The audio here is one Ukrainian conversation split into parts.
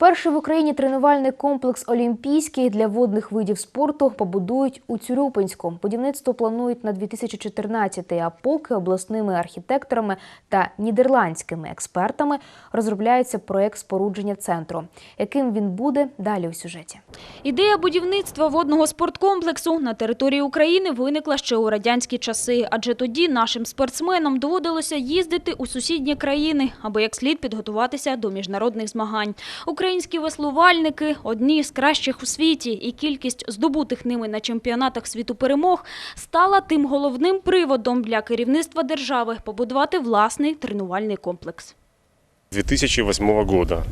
Перший в Україні тренувальний комплекс Олімпійський для водних видів спорту побудують у Цюрюпинську. Будівництво планують на 2014, а поки обласними архітекторами та нідерландськими експертами розробляється проект спорудження центру. Яким він буде далі у сюжеті? Ідея будівництва водного спорткомплексу на території України виникла ще у радянські часи, адже тоді нашим спортсменам доводилося їздити у сусідні країни, аби як слід підготуватися до міжнародних змагань. Українські веслувальники – одні з кращих у світі, і кількість здобутих ними на чемпіонатах світу перемог стала тим головним приводом для керівництва держави побудувати власний тренувальний комплекс. 2008 года.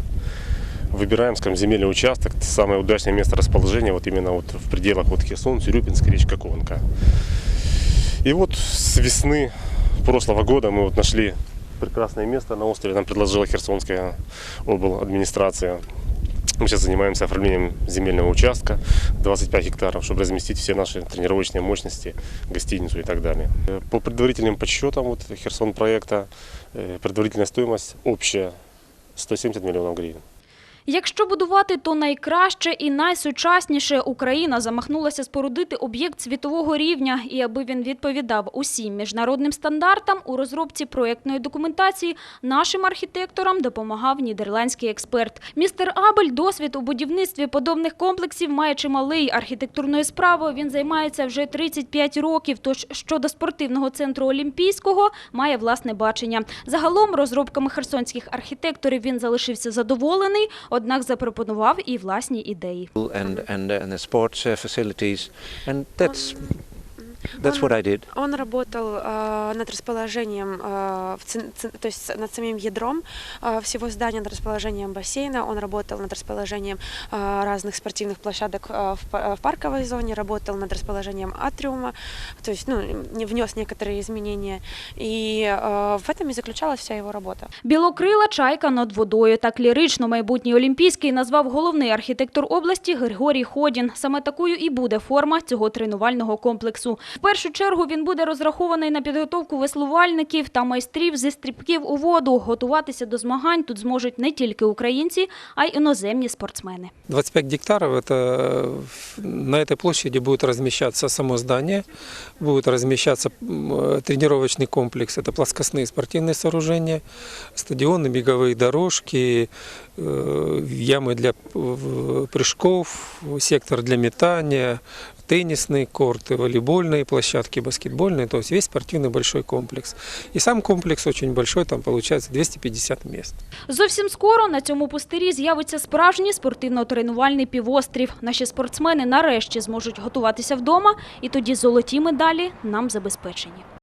Выбираем, скажем, земельный участок, самое удачное место расположения, вот именно вот в пределах вот Херсон, Тюрюпинск, речка Конка. И вот с весны прошлого года мы вот нашли прекрасное место на острове, нам предложила Херсонская обл. администрация. Мы сейчас занимаемся оформлением земельного участка 25 гектаров, чтобы разместить все наши тренировочные мощности, гостиницу и так далее. По предварительным подсчетам вот Херсон проекта э, предварительная стоимость общая 170 миллионов гривен. Якщо будувати, то найкраще і найсучасніше Україна замахнулася спорудити об'єкт світового рівня. І аби він відповідав усім міжнародним стандартам, у розробці проєктної документації нашим архітекторам допомагав нідерландський експерт. Містер Абель досвід у будівництві подобних комплексів має чималий архітектурною справою. Він займається вже 35 років. Тож щодо спортивного центру Олімпійського має власне бачення. Загалом розробками херсонських архітекторів він залишився задоволений, однак запропонував і власні ідеї. and and and the sports uh, facilities, and that's that's what I did. Он работал э, над расположением, э, в цен- цен- то есть над самим ядром э, всего здания, над расположением бассейна. Он работал над расположением э, разных спортивных площадок э, в, па- в парковой зоне, работал над расположением атриума, то есть ну, не внес некоторые изменения. И э, в этом и заключалась вся его работа. Білокрила чайка над водою. Так лірично майбутній Олімпійський назвав головний архітектор області Григорій Ходін. Саме такою і буде форма цього тренувального комплексу. В першу чергу він буде розрахований на підготовку веслувальників та майстрів зі стрибків у воду. Готуватися до змагань тут зможуть не тільки українці, а й іноземні спортсмени. 25 гектаров, это на этой площади будет размещаться само здание, будет размещаться м, э, тренировочный комплекс, это плоскостные спортивные сооружения, стадионы, беговые дорожки, э, ямы для э, прыжков, сектор для метания, теннисные корты, волейбольные площадки, баскетбольные, то есть весь спортивный большой комплекс. И сам комплекс очень большой, там получается 250 мест. Зовсім скоро на цьому пустирі з'явиться справжній спортивно-тренувальний півострів. Наші спортсмени нарешті зможуть готуватися вдома, і тоді золоті медалі нам забезпечені.